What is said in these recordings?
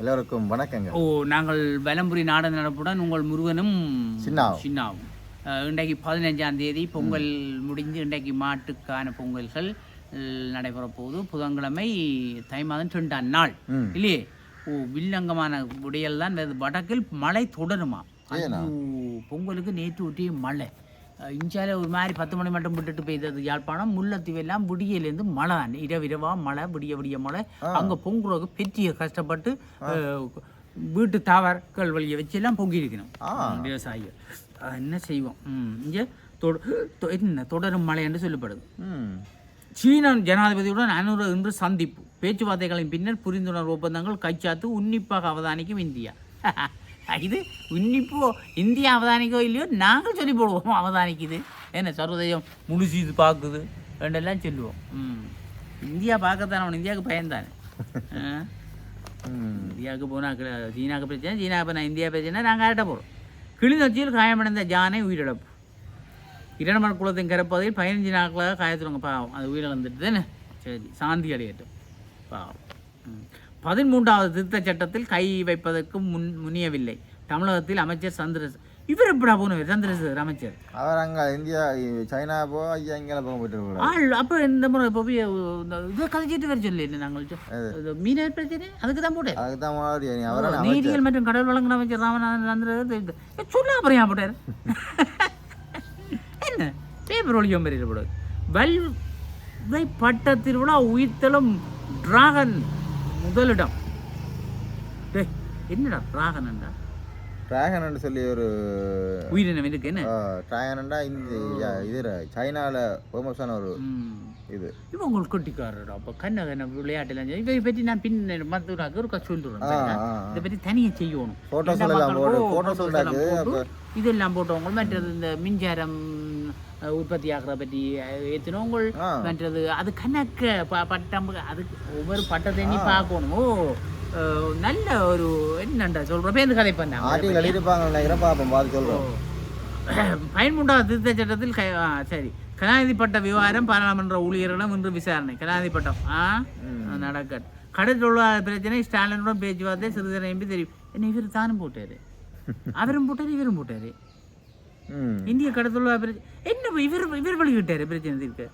எல்லோருக்கும் வணக்கங்க. ஓ நாங்கள் வலம்புரி நாட நடப்புடன் உங்கள் முருகனும் சின்னாவும். சின்னாவும். இன்றைக்கு பதினஞ்சாம் தேதி பொங்கல் முடிஞ்சு இன்றைக்கு மாட்டுக்கான பொங்கல்கள் நடைபெற போகுது. புதன்கிழமை தை மாதம் ரெண்டாம் நாள். இல்லையே? ஓ வில்லங்கமான விடையல் தான் வடக்கில் மழை தொடருமா? பொங்கலுக்கு நேற்று ஒட்டிய மழை. இஞ்சால ஒரு மாதிரி பத்து மணி மட்டும் விட்டுட்டு பெய்தது யாழ்ப்பாணம். முல்லைத்தீவு எல்லாம் விடியலேருந்து மழை தான் இரவிரவா மழை விடிய விடிய மழை. அங்கே பொங்குறதுக்கு பெற்றிய கஷ்டப்பட்டு வீட்டு தாவர்கள் வழியை வச்சு எல்லாம் பொங்கி இருக்கணும். விவசாயிகள். என்ன செய்வோம்? இங்கே தொட என்ன தொடரும் மழை என்று சொல்லப்படுது. சீன ஜனாதிபதியுடன் அனுர இன்று சந்திப்பு. பேச்சுவார்த்தைகளின் பின்னர் புரிந்துணர்வு ஒப்பந்தங்கள் கைச்சாத்து உன்னிப்பாக அவதானிக்கும் இந்தியா. இது இன்னிப்போ இந்தியா அவதானிக்கோ இல்லையோ நாங்கள் சொல்லி போடுவோம் அவதானிக்குது. என்ன சர்வதேசம் முழுசு இது பார்க்குது. ரெண்டெல்லாம் சொல்லுவோம். ம். இந்தியா பார்க்கத்தானே அவன். இந்தியாவுக்கு பயன்தானே. இந்தியாவுக்கு போனால் சீனாவுக்கு பிரச்சனை சீனாவுக்கு நான் இந்தியா பிரச்சனை நாங்கள் ஆட்ட போகிறோம் கிளிநொச்சியில் காயமடைந்த ஜானை உயிரிழப்பு. இரண்டமர் குளத்தின் கரப்பதையில் பதினஞ்சு நாட்களாக காயத்துறவங்க பாவம். அது உயிரிழந்துட்டு தானே? சரி. சாந்தி அடையட்டும். பாவம். ம். பதிமூன்றாவது திருத்தச் சட்டத்தில் கை வைப்பதற்கு முன் முனியவில்லை. தமிழகத்தில் அமைச்சர் சந்திரஸ் இவர் எப்படா போனவர் சந்திரசேகர் அமைச்சர். அவர் அங்க இந்தியா சைனா போ ஐயா இங்கே போக போயிட்டு ஆள் அப்போ இந்த முறை இப்போ இதை கதைச்சிட்டு வர சொல்லி நாங்கள். மீனவர் பிரச்சனை? அதுக்கு தான் போட்டேன் அதுக்கு தான் அவரை நீரியல் மற்றும் கடல் வழங்கின அமைச்சர் ராமநாதன் சந்திரன் சொல்ல அப்புறம் ஏன் போட்டார்? என்ன? பேப்பர் ஒழியம் பெரியப்படாது வல்வை பட்ட திருவிழா உயிர்த்தலும் டிராகன். முதலிடம் டேய் என்னடா டிராகன்டா டிராகன் சொல்லி ஒரு உயிரினம் இருக்கு என்ன டிராகன்டா இந்த இது சைனால ஃபேமஸான ஒரு. இது இவன் உங்களுக்கு கொட்டிக்காரடா அப்போ கண்ண கண்ண விளையாட்டுலாம் இதை பற்றி நான் பின் மற்றவராக ஒரு ஆ, ஆ. இதை பற்றி தனியாக செய்யணும் எல்லாம் இருக்கு. போட்டு, இதெல்லாம் போட்டவங்க மற்றது இந்த மின்சாரம் உற்பத்தி ஆகிற பற்றி ஆ. மற்றது அது கணக்க ப- பட்டம் அது ஒவ்வொரு பட்டத்தை நீ பார்க்கணும். ஓ நல்ல ஒரு என்னண்டா சொல்ற? பேருந்து கதை பண்ணாங்க பார்ப்போம் பார்த்து சொல்கிறோம் பயன்முண்டாத திருத்த சட்டத்தில் கை- சரி. கலாநிதி பட்ட விவகாரம் பாராளுமன்ற ஊழியர்களிடம் இன்று விசாரணை. கலாநிதி பட்டம் ஆ நடக்கட் கடல் தொழிலாளர் பிரச்சனை ஸ்டாலினுடன் பேச்சுவார்த்தை சிறிதரை எம்பி தெரியும். என்ன இவர் தானும் போட்டாரு. அவரும் போட்டாரு இவரும் போட்டாரு. இந்திய கடல் தொழிலாளர் பிரச்சனை என்ன இவர் இவர் வெளியிட்டாரு பிரச்சனை இருக்கு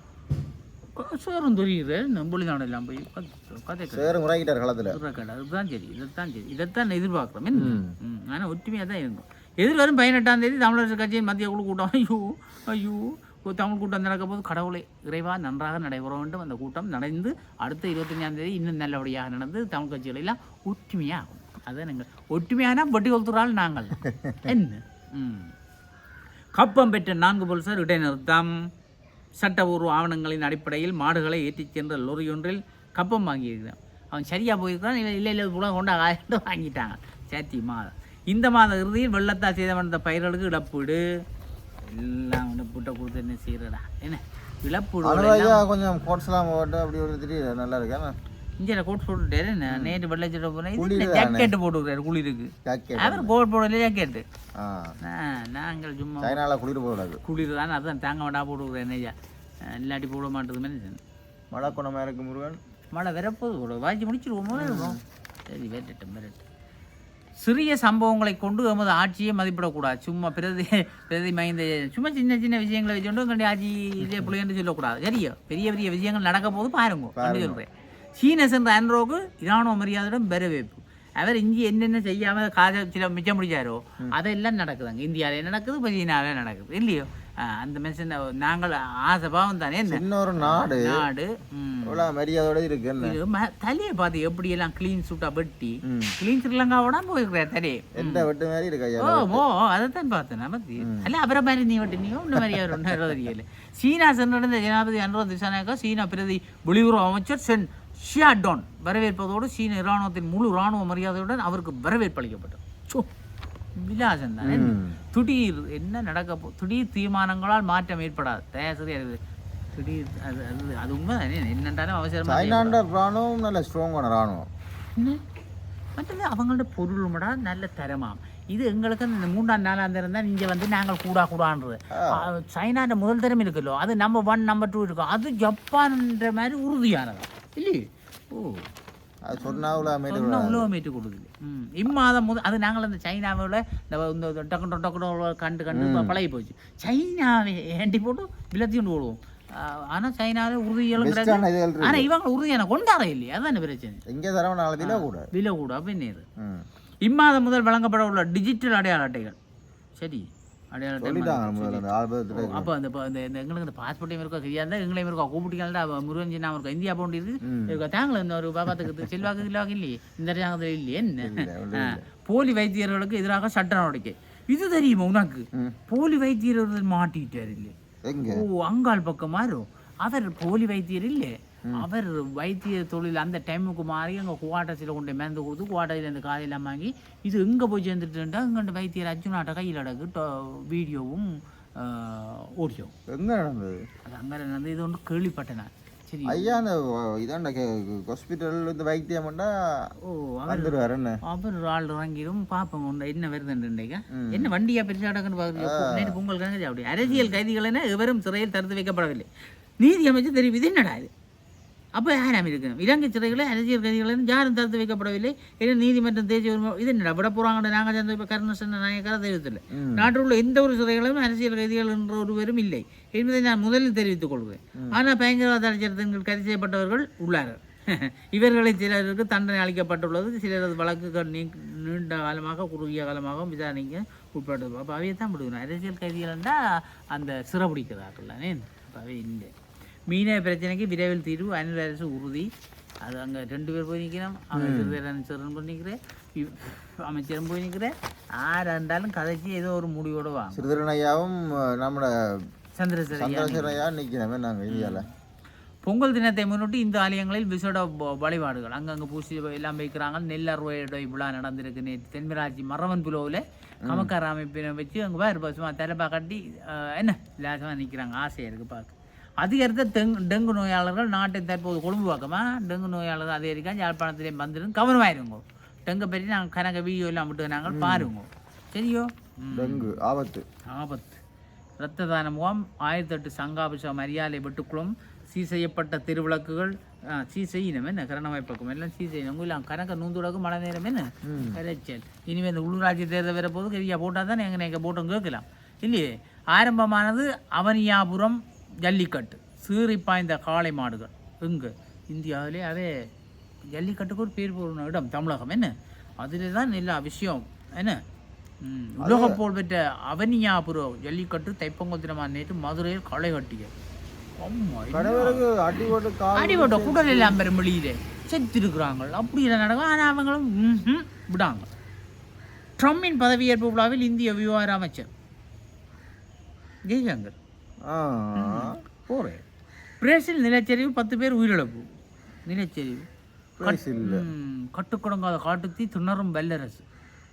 சோறும் தெரியுது. நம்பளி நாடெல்லாம் போய் கதை- கதை. சேரு முறைகிட்டார் களத்தில். கடை அதுதான் சரி. இதைத்தான் சரி. இதைத்தான் எதிர்பார்க்குறோம். என்ன? ம், ஆனா ஒற்றுமையாக தான் இருந்தோம் எதிர்வரும் பதினெட்டாம் தேதி தமிழரசு கட்சியின் மத்திய குழு கூட்டம். ஐயோ ஐயோ. தமிழ் கூட்டம் நடக்க போது கடவுளை இறைவா நன்றாக நடைபெற வேண்டும். அந்த கூட்டம் நடந்து அடுத்த இருபத்தஞ்சாம் தேதி இன்னும் நல்லபடியாக நடந்து தமிழ் கட்சிகள் எல்லாம் ஒற்றுமையாகும் அதான் நாங்கள் ஒற்றுமையான வட்டி கொடுத்துறால் நாங்கள். என்ன? ம். கப்பம் பெற்ற நான்கு போலீசார் இடைநிறுத்தம் சட்டபூர்வ ஆவணங்களின் அடிப்படையில் மாடுகளை ஏற்றிச் சென்ற லொரி ஒன்றில் கப்பம் வாங்கியிருக்கிறான் அவன் சரியாக போயிருக்கிறான் இல்லை இல்லை இல்லை கூட கொண்டா ஆயிரத்து வாங்கிட்டாங்க சேத்தி மாதம் இந்த மாத இறுதியில் வெள்ளத்தால் சேதமடைந்த பயிர்களுக்கு இழப்பீடு. எல்லாம் இழப்பீட்டை கொடுத்து என்ன செய்யறடா? என்ன? இழப்பீடு கொஞ்சம் கோட்ஸ்லாம் போட்டு அப்படி ஒரு திடீர் நல்லா இருக்கேன் இங்கே கோட் போட்டுட்டாரு நேற்று வெள்ளச்சட்டை போனேன் ஜாக்கெட்டு போட்டுக்கிறாரு குளிருக்கு. ஜாக்கெட் அவர் கோட் போடல ஜாக்கெட்டு ஆ. நாங்கள் சும்மா சைனால குளிர் போடாது குளிர் தான் அதான் தாங்க வேண்டாம் போட்டுக்கிறேன் என்னையா. இல்லாட்டி போட மாட்டேது மனுஷன் மழை குணமாக இருக்கு முருகன்? மழை வரப்போது வாய்ச்சி முடிச்சிருவோமோ இருக்கும். சரி வெட்டட்டும் வெட்டட்டும். சிறிய சம்பவங்களை கொண்டு எமது ஆட்சியை மதிப்பிடக்கூடாது. சும்மா பிரதி பிரதி மைந்த சும்மா சின்ன சின்ன விஷயங்களை வச்சுக்கொண்டு கண்டி ஆட்சியிலே பிள்ளைன்னு சொல்லக்கூடாது. சரியா? பெரிய பெரிய விஷயங்கள் நடக்க போது பாருங்க. சொல்கிறேன் சீன சென்ற அன்ரோக்கு இராணுவ மரியாதையுடன் வரவேற்பு. அவர் இஞ்சி என்னென்ன செய்யாம காசை சில மிச்சம் முடிச்சாரோ அதெல்லாம் நடக்குதுங்க. இந்தியாவிலே நடக்குது இப்போ சீனாவிலே நடக்குது இல்லையோ? அந்த மனுஷன் நாங்கள் ஆசை பாவம் தானே என்ன? இன்னொரு நாடு. நாடு. இவ்வளோ மரியாதையோட இருக்கு என்ன? தலையை பார்த்து எப்படி எல்லாம் கிளீன் சூட்டா வெட்டி. கிளீன் ஸ்ரீலங்காவோட போயிருக்கிறார் தலையை எந்த வெட்டு மாதிரி இருக்கு ஓ ஓ அதைத்தான் பார்த்தேன் பத்தி அல்ல அவரை மாதிரி நீ வெட்டினியோ இந்த மாதிரி அவர் ஒன்றும் தெரியல சீனா சென்றடைந்த ஜனாதிபதி அனுரோத் திசாநாயக்கா சீனா பிரதி வெளியுறவு அமைச்சர் சென் ஷியாடோன் வரவேற்பதோடு சீன இராணுவத்தின் முழு இராணுவ மரியாதையுடன் அவருக்கு வரவேற்பு அளிக்கப்பட்டது. சோ விலாசம் தானே. திடீர் என்ன நடக்க போ திடீர் தீர்மானங்களால் மாற்றம் ஏற்படாது. தயாசரி அது திடீர் அது அது அது உண்மை தானே. என்னென்றாலும் அவசரமாக ராணுவம் நல்ல ஸ்ட்ராங்கான ராணுவம் மற்றது அவங்களோட பொருளுமடா நல்ல தரமாம். இது எங்களுக்கு இந்த மூன்றாம் நாலாம் தரம் தான் இங்கே வந்து நாங்கள் கூடா கூடான்றது. சைனாண்ட முதல் தரம் இருக்குல்லோ அது நம்பர் ஒன் நம்பர் டூ இருக்கும். அது ஜப்பான்ன்ற மாதிரி உறுதியானதா. இல்லையே ஓ அது சொன்னாவில் அமைதி சொன்னா உலகமேட்டு கொடுக்குது ம் இம்மாதம் முதல் அது நாங்கள் இந்த சைனாவில் இந்த டக்கு டக்கு கண்டு கண்டு பழகி போச்சு சைனாவே ஏண்டி போட்டு விலத்தி கொண்டு போடுவோம் ஆனால் சைனாவில் உறுதியெல்லாம் பெஸ்டான கிடையாது ஆனால் இவங்க உறுதியான கொண்டாட இல்லையா அதான் பிரச்சனை எங்கே தரவன் நாலு விலை கூட விலை கூட அப்படின்னு இது ம் இம்மாதம் முதல் வழங்கப்பட உள்ள டிஜிட்டல் அடையாள அட்டைகள் சரி அடையாள அட்டை சொல்லிட்டாங்க மாதிரி. முதல்ல அந்த ஆல்பத்தில் அப்போ அந்த எங்களுக்கு இந்த பாஸ்போர்ட்டையும் இருக்கா? சரியா இருந்தால் எங்களையும் இருக்கா? கூப்பிட்டீங்களா முருகன் சின்ன இருக்கா? இந்தியா போண்டி இருக்கு? தாங்களே இந்த ஒரு பாபாத்துக்கு செல்வாக்கு செல்வாக்கு இல்லையே. இந்த ஜாகத்தில் இல்லையே. என்ன. போலி வைத்தியர்களுக்கு எதிராக சட்ட நடவடிக்கை. இது தெரியுமா உனக்கு? போலி வைத்தியர்கள் மாட்டிட்டார் இல்லை ஓ அங்காள் பக்கம் மாறும் அவர் போலி வைத்தியர் இல்லை அவர் வைத்திய தொழில் அந்த டைமுக்கு மாறி அங்கே குவாட்டத்தில் கொண்டு மருந்து கொடுத்து குவாட்டத்தில் இந்த காலையெல்லாம் வாங்கி இது எங்கே போய் சேர்ந்துட்டுண்டா இங்கே வைத்தியர் அர்ஜுனாட்ட கையில் அடக்கு வீடியோவும் ஓடியோ எங்கே நடந்தது? அது அங்கே நடந்து இது ஒன்று கேள்விப்பட்டேன் நான். சரி. ஐயா அந்த இதாண்ட ஹாஸ்பிட்டல் இந்த வைத்தியம் பண்ணா ஓ அவர் அவர் ஆள் இறங்கிடும் பார்ப்போம் உன்னை என்ன வருதுன்றீங்க? என்ன வண்டியா பெருசா அடக்குன்னு பார்க்குறீங்க நேற்று பொங்கல் கணக்கு அப்படி. அரசியல் கைதிகள் என எவரும் சிறையில் தடுத்து வைக்கப்படவில்லை. நீதி அமைச்சர் தெரியும் இது என்னடா இது? அப்போ யாராம் இருக்கணும் இலங்கை சிறைகளை அரசியல் கைதிகளை யாரும் தடுத்து வைக்கப்படவில்லை. ஏன்னா நீதிமன்றம் தேசிய இது என்னடா விட போகிறாங்க நாங்கள் சேர்ந்த இப்போ கருணாசன நாயக்கரை தெரிவித்தில்லை நாட்டில் உள்ள எந்த ஒரு சிறைகளும் அரசியல் கைதிகள் என்ற ஒருவரும் இல்லை. என்பதை நான் முதலில் தெரிவித்துக் கொள்கிறேன் ஆனால் பயங்கரவாத சட்டத்தின் கைது செய்யப்பட்டவர்கள் உள்ளார்கள். இவர்களை சிலருக்கு தண்டனை அளிக்கப்பட்டுள்ளது. சிலரது வழக்குகள் நீ நீண்ட காலமாக குறுகிய காலமாக விசாரணைக்கு உட்பட்டது. அப்போ அவையை தான் முடிக்கணும். அரசியல் கைதிகள் அந்த சிறப்பிடிக்கிறார்கள்லானே அப்போ அவை இல்லை. மீனவ பிரச்சனைக்கு விரைவில் தீர்வு அனில் அரசு உறுதி. அது அங்கே ரெண்டு பேர் போய் நிற்கிறோம் அமைச்சர் அமைச்சரும் போய் நிற்கிறேன் அமைச்சரும் போய் நிற்கிறேன் யார் இருந்தாலும் கதைச்சி ஏதோ ஒரு முடிவோடு வாங்க. சிறிதரன் ஐயாவும் நம்மளோட ஐயா நிற்கிறமே நாங்கள் இந்தியாவில் பொங்கல் தினத்தை முன்னிட்டு இந்த ஆலயங்களில் விசேட வ- வழிபாடுகள். அங்கங்கே பூசி எல்லாம் வைக்கிறாங்க. நெல் அறுவடை விழா நடந்திருக்கு நேற்று. தென்மராட்சி மரவன் புலோவில் கமக்கார அமைப்பினை வச்சு அங்கே பாரு பசுமா தலைப்பா கட்டி என்ன? லேசமாக நிற்கிறாங்க ஆசையாக இருக்குது பார்க்க அதிகரித்த டெங்கு டெங்கு நோயாளர்கள் நாட்டை தற்போது கொழும்பு பக்கமா டெங்கு நோயாளர்கள் அதிகரிக்க யாழ்ப்பாணத்திலே வந்துடும் கவனமாயிருங்க டெங்கை பற்றி நாங்கள் கணக்க வீடியோ எல்லாம் விட்டு நாங்கள் பாருங்க. சரியோ. டெங்கு ஆபத்து. ஆபத்து. இரத்த தான முகாம் ஆயிரத்தி எட்டு சங்காபிஷம் மரியாதை வெட்டுக்குளம் சீர் செய்யப்பட்ட திருவிளக்குகள் சீர் செய்யணும் என்ன? கரணமாய் பக்கம் எல்லாம் சீர் செய்யணும். இல்லை கணக்க நூந்துடக்கு மழை நேரம் என்ன? விளைச்சல் இனிமேல் இந்த உள்ளூராட்சி தேர்தல் வர போது கரியா போட்டால் தான் எங்கள் எங்கள் போட்டோம் கேட்கலாம். இல்லையே? ஆரம்பமானது அவனியாபுரம் ஜல்லிக்கட்டு. சீறி பாய்ந்த காளை மாடுகள். எங்கே? இந்தியாவிலே. அதே ஜல்லிக்கட்டுக்கு ஒரு பேர் போன இடம் தமிழகம். என்ன? அதில் தான் எல்லா விஷயம். என்ன? உலக புகழ் பெற்ற அவனியாபுரம் ஜல்லிக்கட்டு தைப்பொங்கல் தினமான நேற்று மதுரையில் களை கட்டிய அடிபட்ட குடல் எல்லாம் பெரும் வெளியிலே செத்திருக்கிறாங்க. அப்படி எல்லாம் நடக்கும். ஆனால் அவங்களும் விடாங்க. ட்ரம்பின் பதவியேற்பு விழாவில் இந்திய விவகார அமைச்சர் ஜெய்சங்கர் ஆ போறேன் பிரேசில் நிலச்சரிவு பத்து பேர் உயிரிழப்பு நிலச்சரிவு கட்டுக்கொடுங்காத காட்டுத்தீ திணறும் வல்லரசு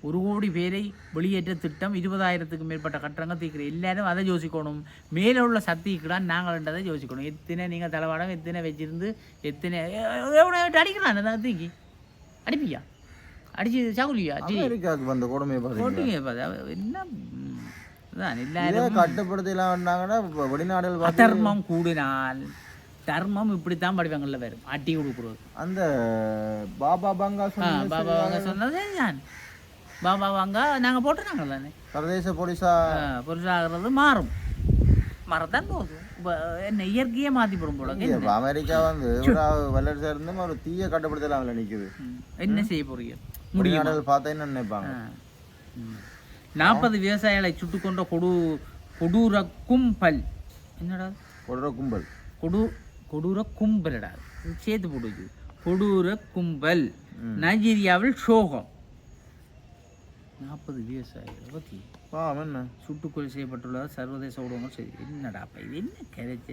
ஒரு கோடி பேரை வெளியேற்ற திட்டம் இருபதாயிரத்துக்கு மேற்பட்ட கட்டணங்கள் தீக்கிற எல்லாரும் அதை யோசிக்கணும் மேலே உள்ள சக்திக்குடான் நாங்கள்ன்றதை யோசிக்கணும் எத்தனை நீங்கள் தலைவாடம் எத்தனை வச்சிருந்து எத்தனை எவ்வளோ அடிக்கலாம் அதை தூக்கி அடிப்பியா அடிச்சு சாகுலியா வந்த கொடுமையை பார்த்தீங்க போட்டீங்க பாரு. அவ- என்ன ம், அதான் இதே எல்லாரும் கட்டுப்படுத்தலாம் வந்தாங்கன்னா வெளிநாடுகள் அதர்மம் கூடினால் தர்மம் இப்படித்தான் படிவங்கள்ல வரும் அட்டி கொடுக்குறது அந்த பாபா பங்கா பாபா வாங்க சொன்னதே நான். பாபா வாங்க நாங்கள் போட்டுருக்காங்க தானே சர்வதேச போலீஸா? புருஷாகிறது மாறும். மறத்தான் இப்ப என்ன இயற்கையே மாற்றி போடும் போல அமெரிக்கா வந்து வல்லரசா இருந்தும் ஒரு தீய கட்டுப்படுத்தலாம் நிக்குது. ம், என்ன செய்ய போறீங்க? வெளிநாடுகள் பார்த்தா என்ன நினைப்பாங்க. நாற்பது விவசாயிகளை சுட்டுக் கொண்ட கொடு கொடூர கும்பல் என்னடா? கொடுற கும்பல் கொடு கொடூர கும்பலடா சேர்த்து போடுது கொடூர கும்பல் நைஜீரியாவில் சோகம். நாற்பது விவசாயிகளை பற்றி சுட்டுக்கொலை செய்யப்பட்டுள்ளது சர்வதேச ஊடகங்கள் சரி என்னடா இது என்ன கிடைச்சி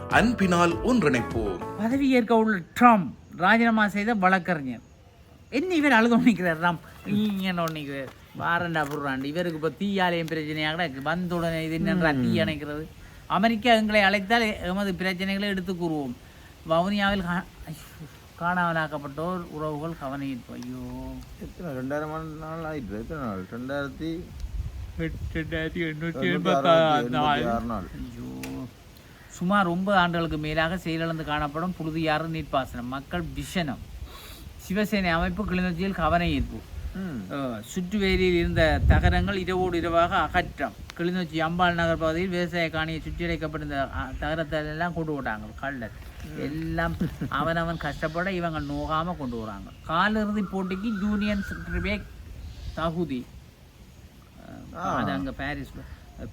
அன்பினால் ஒன்றிணைப்போம். பதவி ஏற்க உள்ள ட்ரம்ப் ராஜினாமா செய்த வழக்கறிஞர். என்ன இவர் அழுது நிற்கிறார் ராம் என்ன நிற்கிறார் வாரண்டா புடுறாண்டு இவருக்கு இப்போ தீயாலயம் பிரச்சனையாக வந்த உடனே இது என்னன்றா தீ அணைக்கிறது? அமெரிக்கா எங்களை அழைத்தால் எமது பிரச்சனைகளை எடுத்து கூறுவோம். வவுனியாவில் காணாமலாக்கப்பட்டோர் உறவுகள் கவனிப்பு ஐயோ. எத்தனை ரெண்டாயிரம் நாள் ஆயிட்டு எத்தனை நாள்? ரெண்டாயிரத்தி ரெண்டாயிரத்தி எண்ணூற்றி எண்பத்தி ஆறு நாள். ஐயோ. சுமார் ஒன்பது ஆண்டுகளுக்கு மேலாக செயலிழந்து காணப்படும் புழுதியாறு நீர்ப்பாசனம். மக்கள் விஷனம் சிவசேனை அமைப்பு கிளிநொச்சியில் கவன ஈர்ப்பு. சுற்றுவேலியில் இருந்த தகரங்கள் இரவோடு இரவாக அகற்றம். கிளிநொச்சி அம்பாள் நகர் பகுதியில் விவசாய காணியை சுற்றியடைக்கப்பட்டிருந்த தகரத்தை எல்லாம் கொண்டு விட்டாங்க கள்ளர். எல்லாம் அவனவன் கஷ்டப்பட இவங்க நோகாம கொண்டு வராங்க. காலிறுதி போட்டிக்கு ஜூனியன் ரிபேக் தகுதி. அது அங்கே பாரிஸ்.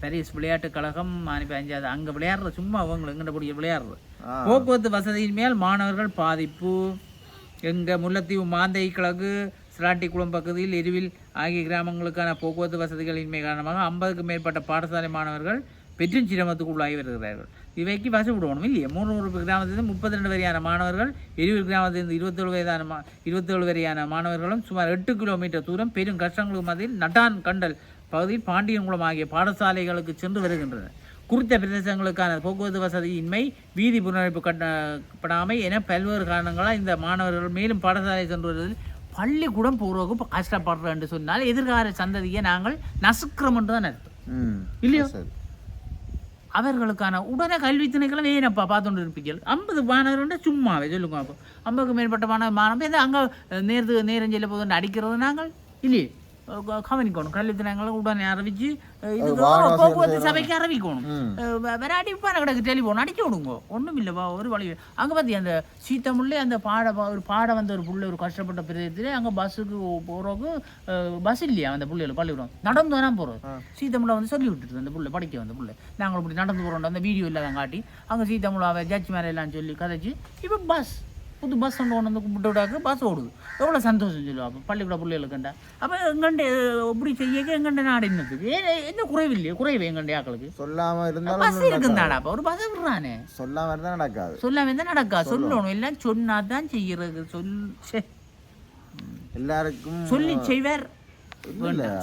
பாரிஸ் விளையாட்டுக் கழகம் அனுப்பி அஞ்சாவது அங்கே விளையாடுற சும்மா அவங்க எங்கிட்ட பிடிக்க விளையாடுறது. போக்குவரத்து வசதியின் மேல் மாணவர்கள் பாதிப்பு. எங்க முல்லைத்தீவு மாந்தை கிழக்கு சிராட்டிக்குளம் பகுதியில் எருவில் ஆகிய கிராமங்களுக்கான போக்குவரத்து வசதிகளின்மை காரணமாக ஐம்பதுக்கும் மேற்பட்ட பாடசாலை மாணவர்கள் பெற்றும் சிரமத்துக்கு உள்ளாகி வருகிறார்கள். இவைக்கு வசதி விடணும் இல்லையா? மூணு கிராமத்திலிருந்து முப்பத்தி ரெண்டு வரையான மாணவர்கள் எரிவில் கிராமத்திலிருந்து இருபத்தேழு வயதான மா இருபத்தேழு வரையான மாணவர்களும் சுமார் எட்டு கிலோமீட்டர் தூரம் பெரும் கஷ்டங்களுக்கு மத்தியில் நட்டான் கண்டல் பகுதியில் பாண்டியன்குளம் ஆகிய பாடசாலைகளுக்கு சென்று வருகின்றனர் குறித்த பிரதேசங்களுக்கான போக்குவரத்து வசதியின்மை வீதி புனரமைப்பு கட்டப்படாமை என பல்வேறு காரணங்களால் இந்த மாணவர்கள் மேலும் பாடசாலை சென்று வருவதில் பள்ளிக்கூடம் போகிறவங்க கஷ்டப்படுறோம் என்று சொன்னால் எதிர்கால சந்ததியை நாங்கள் நசுக்கிறோம் என்று தான் அர்த்தம். இல்லையோ? அவர்களுக்கான உடனே கல்வி திணைக்களம் ஏனப்பா பார்த்துட்டு இருப்பீர்கள் ஐம்பது மாணவர்கள் சும்மாவே சொல்லுங்க அப்போ. ஐம்பதுக்கு மேற்பட்ட மாணவ மாணவ அங்கே நேர்ந்து நேரஞ்செல்ல போது அடிக்கிறது நாங்கள். இல்லையே? கவனிக்கணும் கல்வி திணைக்களம் உடனே அறிவிச்சு இது போக்குவரத்து சபைக்கு அறிவிக்கணும் ம் அஹ் வெ- வேற அடிப்பான கிடக்கு டெலிஃபோன் அடிச்சு விடுங்க ஒன்றும் இல்லைப்பா ஒரு வழி அங்கே பார்த்தி அந்த சீத்தமுள்ளே அந்த பாட ஒரு பாட வந்த ஒரு புள்ள ஒரு கஷ்டப்பட்ட பிரதேசத்தில் அங்கே பஸ்ஸுக்கு போகிறோக்கு பஸ் இல்லையா அந்த புள்ளைகள் பள்ளிக்கூடம் நடந்து தானே போகிறோம் சீத்தமுள்ள வந்து சொல்லி விட்டுட்டு அந்த புள்ள படிக்க வந்த புள்ள நாங்கள் இப்படி நடந்து போகிறோம் அந்த வீடியோ எல்லாம் காட்டி அங்கே சீத்தமுள்ள ஜட்ஜ் மேலே எல்லாம் சொல்லி கதைச்சு இப்போ பஸ் புது பஸ் ஒன்று கொண்டு வந்து கும்பிட்டு விடாக்கு பஸ் ஓடுது. எவ்வளோ சந்தோஷம் சொல்லுவா அப்போ? பள்ளிக்கூட பிள்ளைகளுக்குண்டா அப்போ எங்கண்ட இப்படி செய்ய எங்கண்ட நாடு என்னத்துக்கு ஏ என்ன குறைவில்லையே? குறைவு எங்கண்ட ஆக்களுக்கு? சொல்லாம பஸ் இருந்தாலும் இருக்குந்தாடாப்பா ஒரு பஸ் விடுறானே. சொல்லாம இருந்தா நடக்காது. சொல்லாம இருந்தா நடக்கா சொல்லணும். எல்லாம் சொன்னாதான் செய்யறது. சொல். எல்லாருக்கும் சொல்லி செய்வார்.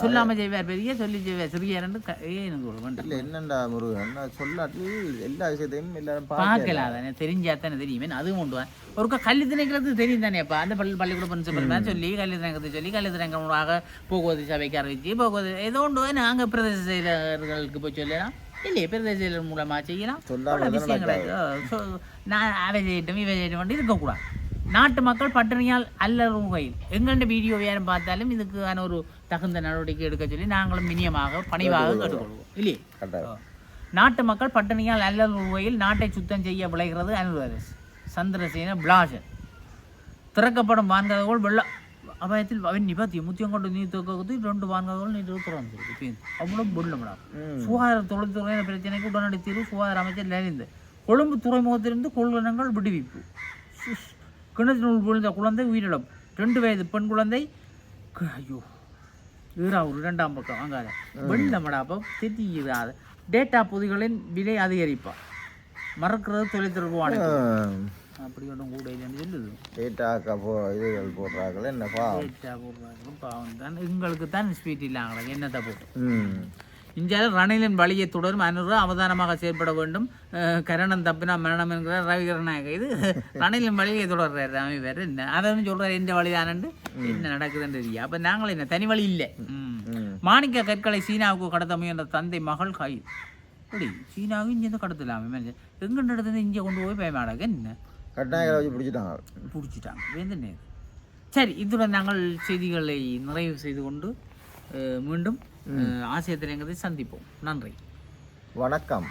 சொல்லாம செய்வார் பெரிய சொல்லி செய்வார். சிறிய ரெண்டு க- ஏன் எனக்கு ஒரு வேண்டாம். இல்ல என்னண்டா முருகன்? சொல்லாட்டி எல்லா விஷயத்தையும் எல்லாரும் பார்க்கலாம் தானே தெரிஞ்சா தானே தெரியுமே. அதுவும் கொண்டு வா ஒருக்கா கல்வி திணைக்கிறது தெரியும் தானேப்பா அந்த பள்ளி பள்ளிக்கூட பிரின்சிபல் சொல்லி கல்வி திணைக்கிறது சொல்லி கல்வி திணைக்களமாக போக்குவரத்து சபைக்கு அறிவிச்சு போக்குவரத்து ஏதோ ஒன்று நாங்கள் பிரதேச செயலர்களுக்கு போய் சொல்லலாம். இல்லையே பிரதேச செயலர் மூலமாக செய்யலாம். விஷயங்கள் நான் அவை செய்யட்டும் இவை செய்யட்டும் இருக்கக்கூடாது. நாட்டு மக்கள் பட்டினியால் அல்லறுகையில். எங்கண்ட வீடியோ யாரும் பார்த்தாலும் இதுக்கான ஒரு தகுந்த நடவடிக்கை எடுக்க சொல்லி நாங்களும் மினியமாக பணிவாக கேட்டுக்கொள்வோம். இல்லையே? நாட்டு மக்கள் பட்டினியால் அல்லறுகையில் நாட்டை சுத்தம் செய்ய விளைகிறது அனுரரசு சந்திரசேன பிளாஷன் திறக்கப்படும் வான்கதவுகள் வெள்ள அபாயத்தில் அவன் நிபாத்தி முத்தியம் கொண்டு நீர் தூக்கத்து ரெண்டு வான்கதவுகள் நீர் திறந்துருக்கு இப்போ அவ்வளோ வெள்ளம் ம். சுகாதார தொழில்துறை பிரச்சனைக்கு உடனடி தீர்வு சுகாதார அமைச்சர் லலிந்து கொழும்பு துறைமுகத்திலிருந்து கொள்வனங்கள் விடுவிப்பு. கிணற்றினுள் விழுந்த குழந்தை உயிரிழப்பு ரெண்டு வயது பெண் குழந்தை. ஐயோ. ஈராவூர் இரண்டாம் பக்கம் அங்காத வெள்ளமடாப்போ திட்டிடாத டேட்டா பொதிகளின் விலை அதிகரிப்பா. மறக்கிறது தொலைத்தொடர்பு ஆணையம் அப்படி ஒன்றும் கூட இல்லைன்னு சொல்லுது. டேட்டாக்கா போ இதுகள் போடுறாங்களே என்னப்பா? டேட்டா போடுறாங்க பாவம் தான் எங்களுக்கு தான் ஸ்பீட் இல்லாங்களே என்னத்தை போட்டு? இந்தியாவில் ரணிலின் வழியை தொடரும் அனுர அவதானமாக செயல்பட வேண்டும். கரணம் தப்பினா மரணம் என்கிறார் ரவிகரநாயக. இது ரணிலின் வழியை தொடர்றாரு ராமி வேறு என்ன? அதை வந்து சொல்கிறார் எந்த வழிதானண்டு என்ன நடக்குதுன்னு தெரியும் அப்போ நாங்கள் என்ன? தனி வழி இல்லை. மாணிக்க கற்களை சீனாவுக்கு கடத்த முயன்ற தந்தை மகள் கைது. அப்படி சீனாவுக்கு இங்கே கடத்தலாமே. எங்கே நடந்தது? இங்கே கொண்டு போய் பயமாடாக என்ன? கட்டாயங்களை வச்சு பிடிச்சிட்டாங்க பிடிச்சிட்டாங்க. வேந்த நேரம்? சரி இத்துடன் நாங்கள் செய்திகளை நிறைவு செய்து கொண்டு மீண்டும் ஆசிய திரையங்கத்தை சந்திப்போம். நன்றி. வணக்கம்.